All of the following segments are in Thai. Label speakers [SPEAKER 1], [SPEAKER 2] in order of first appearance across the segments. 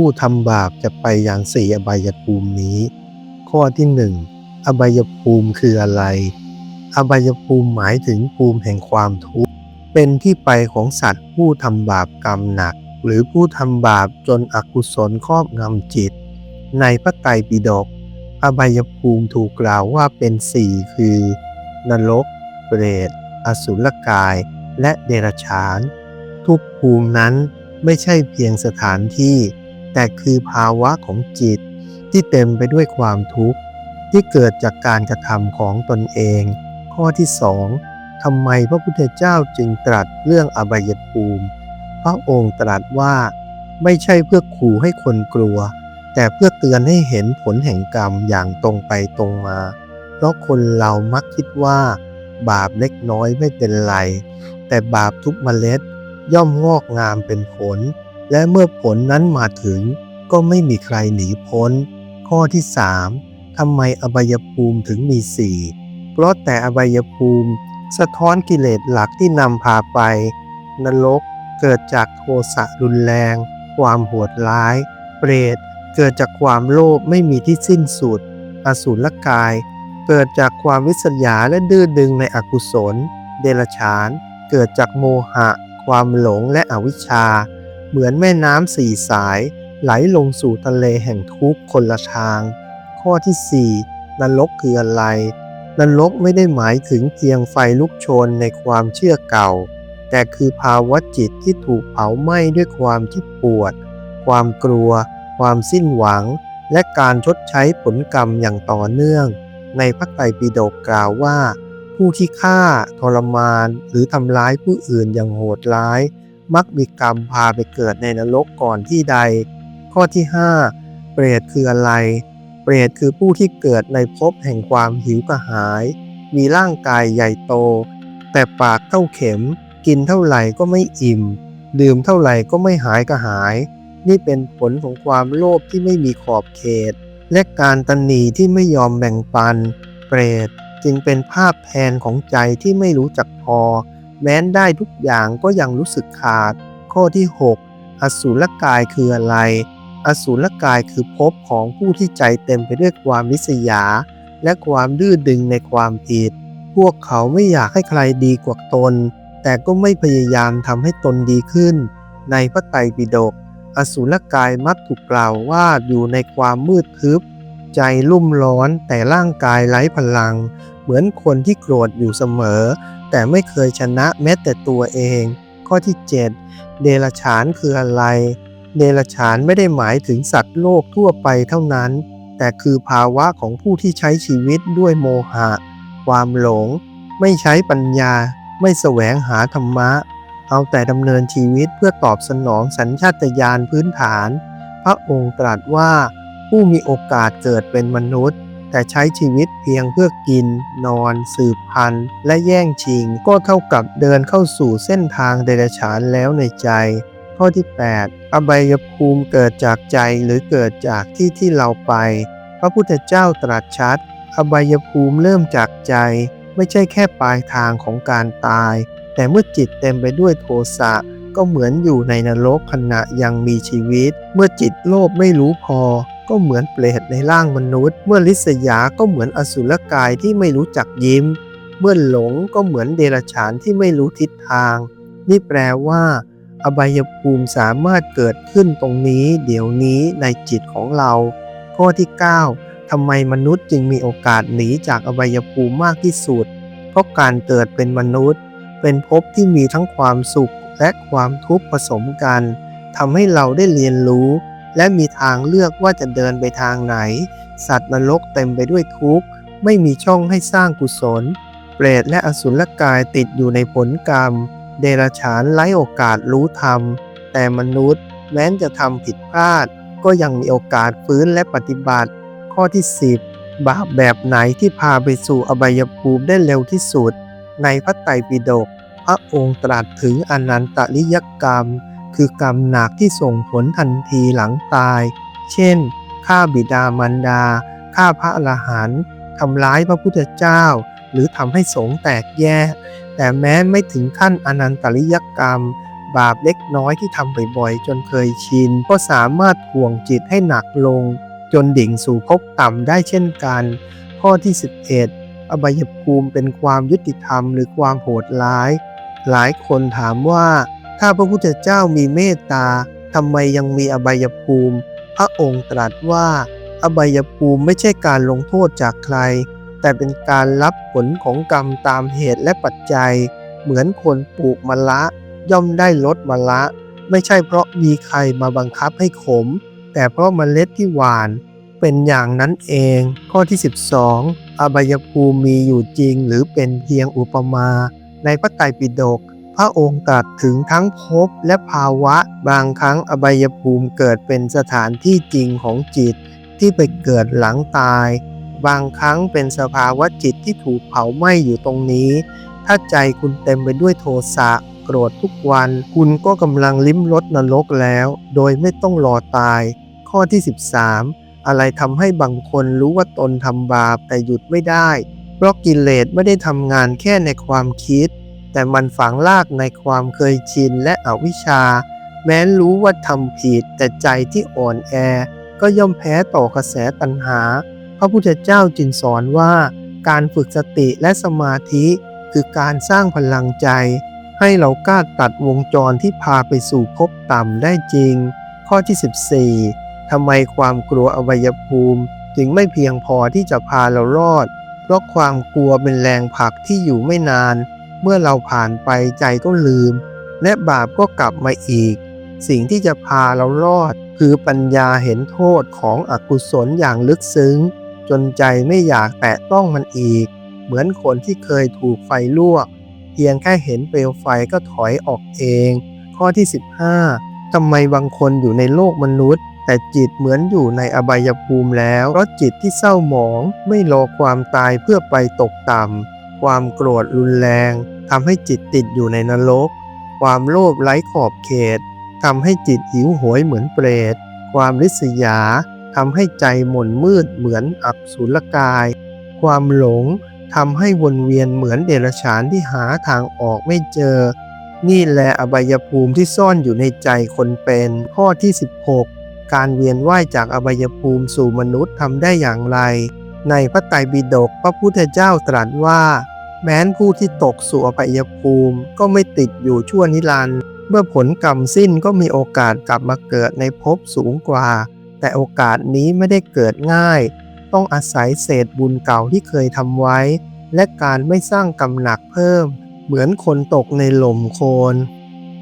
[SPEAKER 1] ผู้ทำบาปจะไปยังสี่อบายภูมินี้ ข้อที่หนึ่งอบายภูมิคืออะไร อบายภูมิหมายถึงภูมิแห่งความทุกข์ เป็นที่ไปของสัตว์ผู้ทำบาปกรรมหนัก หรือผู้ทำบาปจนอกุศลครอบงำจิต ในพระไตรปิฎกอบายภูมิถูกกล่าวว่าเป็นสี่คือ นรก เปรต อสุรกาย และเดรัจฉาน ทุกภูมินั้นไม่ใช่เพียงสถานที่ แต่คือภาวะของจิตที่เต็มไปด้วยความทุกข์ที่เกิดจากการกระทำของตนเอง ข้อที่สองทำไมพระพุทธเจ้าจึงตรัสเรื่องอบายภูมิ พระองค์ตรัสว่าไม่ใช่เพื่อขู่ให้คนกลัว แต่เพื่อเตือนให้เห็นผลแห่งกรรมอย่างตรงไปตรงมา เพราะคนเรามักคิดว่า บาปเล็กน้อยไม่เป็นไร แต่บาปทุกเมล็ดย่อมงอกงามเป็นผล และเมื่อผลนั้นมาถึงก็ไม่มีใครหนีพ้น ข้อที่สามทำไมอบายภูมิถึงมีสี่เพราะแต่อบายภูมิ สะท้อนกิเลสหลักที่นำพาไป นรกเกิดจากโทสะรุนแรง ความโหดร้าย เปรตเกิดจากความโลภไม่มีที่สิ้นสุด อสูรกาย เกิดจากความวิษยาและดื้อดึงในอกุศล เดรฉาน เกิดจากโมหะ ความหลงและอวิชชา เหมือนแม่น้ำสี่สาย ไหลลงสู่ทะเลแห่งทุกข์คนละทาง ข้อที่ 4 นรกคืออะไร นรกไม่ได้หมายถึงเพียงไฟลุกโชนในความเชื่อเก่า แต่คือภาวะจิตที่ถูกเผาไหม้ด้วยความเจ็บปวด ความกลัว ความสิ้นหวัง และการชดใช้ผลกรรมอย่างต่อเนื่อง ในพระไตรปิฎกกล่าวว่าผู้ที่ฆ่าทรมาน หรือทำร้ายผู้อื่นอย่างโหดร้าย มักมีกรรมพาไปเกิดในนรกก่อนที่ใด ข้อที่ 5 เปรตคืออะไร เปรตคือผู้ที่เกิดในภพแห่งความหิวกระหาย มีร่างกายใหญ่โต แต่ปากเท่าเข็ม กินเท่าไหร่ก็ไม่อิ่ม ดื่มเท่าไหร่ก็ไม่หายกระหาย นี่เป็นผลของความโลภที่ไม่มีขอบเขต และการตันหนีที่ไม่ยอมแบ่งปัน เปรตจึงเป็นภาพแทนของใจที่ไม่รู้จักพอ แม้นได้ทุกอย่างก็ยังรู้สึกขาด ข้อที่ 6 อสูรกายคืออะไร อสูรกายคือภพของผู้ที่ใจเต็มไปด้วยความริษยา และความดื้อดึงในความผิด พวกเขาไม่อยากให้ใครดีกว่าตน แต่ก็ไม่พยายามทำให้ตนดีขึ้น ในพระไตรปิฎกอสูรกายมักถูกกล่าวว่าอยู่ในความมืดทึบ ใจลุ่มร้อนแต่ร่างกายไร้พลัง เหมือนคนที่โกรธอยู่เสมอ แต่ไม่เคยชนะแม้แต่ตัวเอง ข้อที่ 7 เดรัจฉานคืออะไร เดรัจฉานไม่ได้หมายถึงสัตว์โลกทั่วไปเท่านั้น แต่คือภาวะของผู้ที่ใช้ชีวิตด้วยโมหะ ความหลง ไม่ใช้ปัญญา ไม่แสวงหาธรรมะ เอาแต่ดำเนินชีวิตเพื่อตอบสนองสัญชาตญาณพื้นฐาน พระองค์ตรัสว่าผู้มีโอกาสเกิดเป็นมนุษย์ แต่ใช้ชีวิตเพียงเพื่อกิน นอน สืบพันธุ์ และแย่งชิง ก็เท่ากับเดินเข้าสู่เส้นทางเดรัจฉานแล้วในใจ ข้อที่ 8 อบายภูมิเกิดจากใจหรือเกิดจากที่ที่เราไป พระพุทธเจ้าตรัสชัด อบายภูมิเริ่มจากใจ ไม่ใช่แค่ปลายทางของการตาย แต่เมื่อจิตเต็มไปด้วยโทสะก็เหมือนอยู่ในนรกขณะยังมีชีวิต เมื่อจิตโลภไม่รู้พอ ก็เหมือนเปรตในร่างมนุษย์ เมื่อลิษยาก็เหมือนอสุรกายที่ไม่รู้จักยิ้ม เมื่อหลงก็เหมือนเดรัจฉานที่ไม่รู้ทิศทาง นี่แปลว่า อบายภูมิสามารถเกิดขึ้นตรงนี้ เดี๋ยวนี้ในจิตของเรา ข้อที่ 9ทำไมมนุษย์จึงมีโอกาสหนีจากอบายภูมิมากที่สุด เพราะการเกิดเป็นมนุษย์ เป็นภพที่มีทั้งความสุขและความทุกข์ผสมกันทำให้เราได้เรียนรู้ และมีทางเลือกว่าจะเดินไปทางไหน สัตว์นรกเต็มไปด้วยทุกข์ ไม่มีช่องให้สร้างกุศล เปรตและอสุรกายติดอยู่ในผลกรรม เดรัจฉานไร้โอกาสรู้ธรรม แต่มนุษย์แม้นจะทำผิดพลาด ก็ยังมีโอกาสฟื้นและปฏิบัติ ข้อที่ 10 บาปแบบไหนที่พาไปสู่อบายภูมิได้เร็วที่สุด ในพระไตรปิฎกพระองค์ตรัสถึงอนันตริยกรรม คือกรรมหนักที่ส่งผลทันทีหลังตาย เช่นฆ่าบิดามารดาฆ่าพระอรหันต์ทำร้ายพระพุทธเจ้า หรือทำให้สงฆ์แตกแยก แต่แม้ไม่ถึงขั้นอนันตริยกรรม บาปเล็กน้อยที่ทำบ่อยๆ จนเคยชิน ก็สามารถถ่วงจิตให้หนักลง จนดิ่งสู่ภพต่ำได้เช่นกัน ข้อที่ 11 อบายภูมิเป็นความยุติธรรมหรือความโหดร้าย หลายคนถามว่า ถ้าพระพุทธเจ้ามีเมตตาทำไมยังมีอบายภูมิ พระองค์ตรัสว่า อบายภูมิไม่ใช่การลงโทษจากใคร แต่เป็นการรับผลของกรรมตามเหตุและปัจจัย เหมือนคนปลูกมะละ ย่อมได้ลดมะละ ไม่ใช่เพราะมีใครมาบังคับให้ขม แต่เพราะเมล็ดที่หวานเป็นอย่างนั้นเอง ข้อที่ 12 อบายภูมิมีอยู่จริงหรือเป็นเพียงอุปมา ในพระไตรปิฎก พระองค์ตรัสถึงทั้งภพและภาวะ บางครั้งอบายภูมิเกิดเป็นสถานที่จริงของจิตที่ไปเกิดหลังตาย บางครั้งเป็นสภาวะจิตที่ถูกเผาไหม้อยู่ตรงนี้ ถ้าใจคุณเต็มไปด้วยโทสะโกรธทุกวัน คุณก็กำลังลิ้มรสนรกแล้ว โดยไม่ต้องรอตาย ข้อที่ 13 อะไรทำให้บางคนรู้ว่าตนทำบาปแต่หยุดไม่ได้ เพราะกิเลสไม่ได้ทำงานแค่ในความคิด แต่มันฝังลากในความเคยชินและอวิชชา แม้รู้ว่าทำผิดแต่ใจที่อ่อนแอ ก็ย่อมแพ้ต่อกระแสตัณหา พระพุทธเจ้าจึงสอนว่า การฝึกสติและสมาธิคือการสร้างพลังใจ ให้เรากล้าตัดวงจรที่พาไปสู่ภพต่ำได้จริง ข้อที่ 14ทำไมความกลัวอวัยภูมิ จึงไม่เพียงพอที่จะพาเรารอด เพราะความกลัวเป็นแรงผลักที่อยู่ไม่นาน เมื่อเราผ่านไปใจก็ลืม และบาปก็กลับมาอีก สิ่งที่จะพาเรารอด คือปัญญาเห็นโทษของอกุศลอย่างลึกซึ้ง จนใจไม่อยากแตะต้องมันอีก เหมือนคนที่เคยถูกไฟลวก เพียงแค่เห็นเปลวไฟก็ถอยออกเอง ข้อที่ 15ทำไมบางคนอยู่ในโลกมนุษย์แต่จิตเหมือนอยู่ในอบายภูมิแล้ว เพราะจิตที่เศร้าหมองไม่รอความตายเพื่อไปตกต่ำ ความโกรธรุนแรงทำให้จิตติดอยู่ในนรก ความโลภไร้ขอบเขตทำให้จิตหิวโหยเหมือนเปรต ความริษยาทำให้ใจหม่นมืดเหมือนอับสุลกาย ความหลงทำให้วนเวียนเหมือนเดรัจฉานที่หาทางออกไม่เจอ นี่แหละอบายภูมิที่ซ่อนอยู่ในใจคนเป็นข้อที่ 16 การเวียนว่ายจากอบายภูมิสู่มนุษย์ทำได้อย่างไร ในพระไตรปิฎกพระพุทธเจ้าตรัสว่า แม้นผู้ที่ตกสู่อบายภูมิก็ไม่ติดอยู่ชั่วนิรันดร์เมื่อผลกรรมสิ้นก็มีโอกาสกลับมาเกิดในภพสูงกว่า แต่โอกาสนี้ไม่ได้เกิดง่าย ต้องอาศัยเศษบุญเก่าที่เคยทำไว้ และการไม่สร้างกรรมหนักเพิ่ม เหมือนคนตกในหล่มโคลน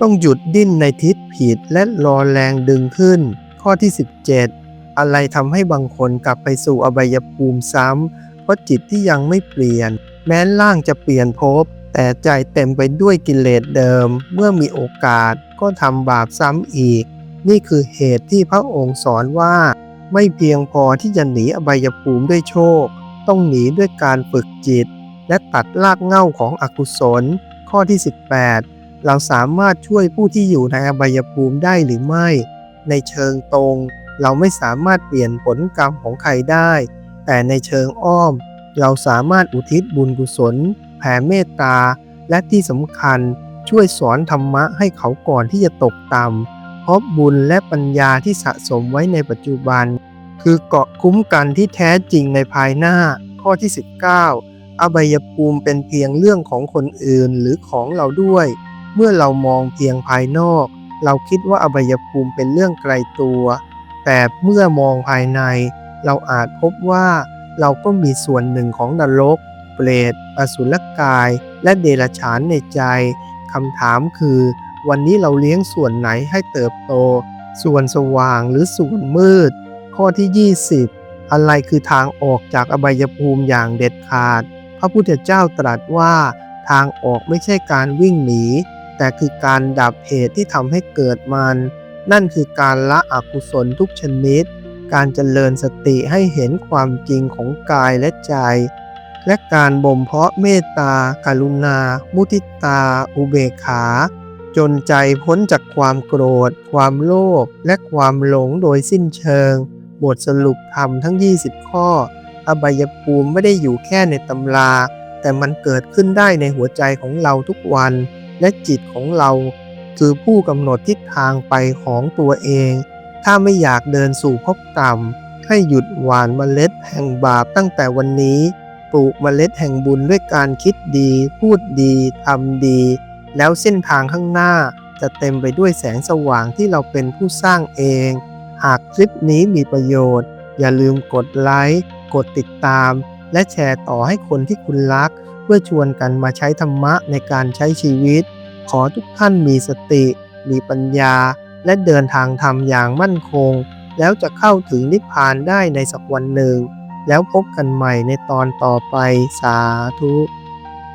[SPEAKER 1] ต้องหยุดดิ้นในทิศผิดและรอแรงดึงขึ้น ข้อที่ 17 อะไรทำให้บางคนกลับไปสู่อบายภูมิซ้ำเพราะจิตที่ยังไม่เปลี่ยน แม้ร่างจะเปลี่ยนภพแต่ใจเต็มไปด้วยกิเลสเดิม เมื่อมีโอกาสก็ทำบาปซ้ำอีก นี่คือเหตุที่พระองค์สอนว่า ไม่เพียงพอที่จะหนีอบายภูมิด้วยโชค ต้องหนีด้วยการฝึกจิต และตัดรากเหง้าของอกุศล ข้อที่ 18 เราสามารถช่วยผู้ที่อยู่ในอบายภูมิได้หรือไม่ ในเชิงตรง เราไม่สามารถเปลี่ยนผลกรรมของใครได้ แต่ในเชิงอ้อม เราสามารถอุทิศบุญกุศล แผ่เมตตา และที่สำคัญช่วยสอนธรรมะให้เขาก่อนที่จะตกต่ำเพราะบุญและปัญญาที่สะสมไว้ในปัจจุบัน คือเกาะคุ้มกันที่แท้จริงในภายหน้า ข้อที่ 19 อบายภูมิเป็นเพียงเรื่องของคนอื่นหรือของเราด้วย เมื่อเรามองเพียงภายนอก เราคิดว่าอบายภูมิเป็นเรื่องไกลตัว แต่เมื่อมองภายใน เราอาจพบว่าเราก็มีส่วนหนึ่งของนรก เปรต อสุรกาย และเดรัจฉานในใจคำถามคือ วันนี้เราเลี้ยงส่วนไหนให้เติบโต ส่วนสว่างหรือส่วนมืด ข้อที่ 20 อะไรคือทางออกจากอบายภูมิอย่างเด็ดขาด พระพุทธเจ้าตรัสว่าทางออกไม่ใช่การวิ่งหนี แต่คือการดับเหตุที่ทำให้เกิดมัน นั่นคือการละอกุศลทุกชนิด การเจริญสติให้เห็นความจริงของกายและใจ และการบ่มเพาะเมตตาการุณา มุทิตา อุเบกขา จนใจพ้นจากความโกรธ ความโลภ และความหลงโดยสิ้นเชิง บทสรุปธรรมทั้ง 20 ข้อ อบายภูมิไม่ได้อยู่แค่ในตำรา แต่มันเกิดขึ้นได้ในหัวใจของเราทุกวัน และจิตของเรา คือผู้กำหนดทิศทางไปของตัวเอง ถ้าไม่อยากเดินสู่ภพกรรมให้หยุดหว่านเมล็ดแห่งบาปตั้งแต่วันนี้ ปลูกเมล็ดแห่งบุญด้วยการคิดดี พูดดีทำดี แล้วเส้นทางข้างหน้าจะเต็มไปด้วยแสงสว่างที่เราเป็นผู้สร้างเอง หากคลิปนี้มีประโยชน์ อย่าลืมกดไลค์กดติดตาม และแชร์ต่อให้คนที่คุณรัก เพื่อชวนกันมาใช้ธรรมะในการใช้ชีวิต ขอทุกท่านมีสติ มีปัญญา และเดินทางธรรมอย่างมั่นคง แล้วจะเข้าถึงนิพพานได้ในสักวันหนึ่ง แล้วพบกันใหม่ในตอนต่อไปสาธุ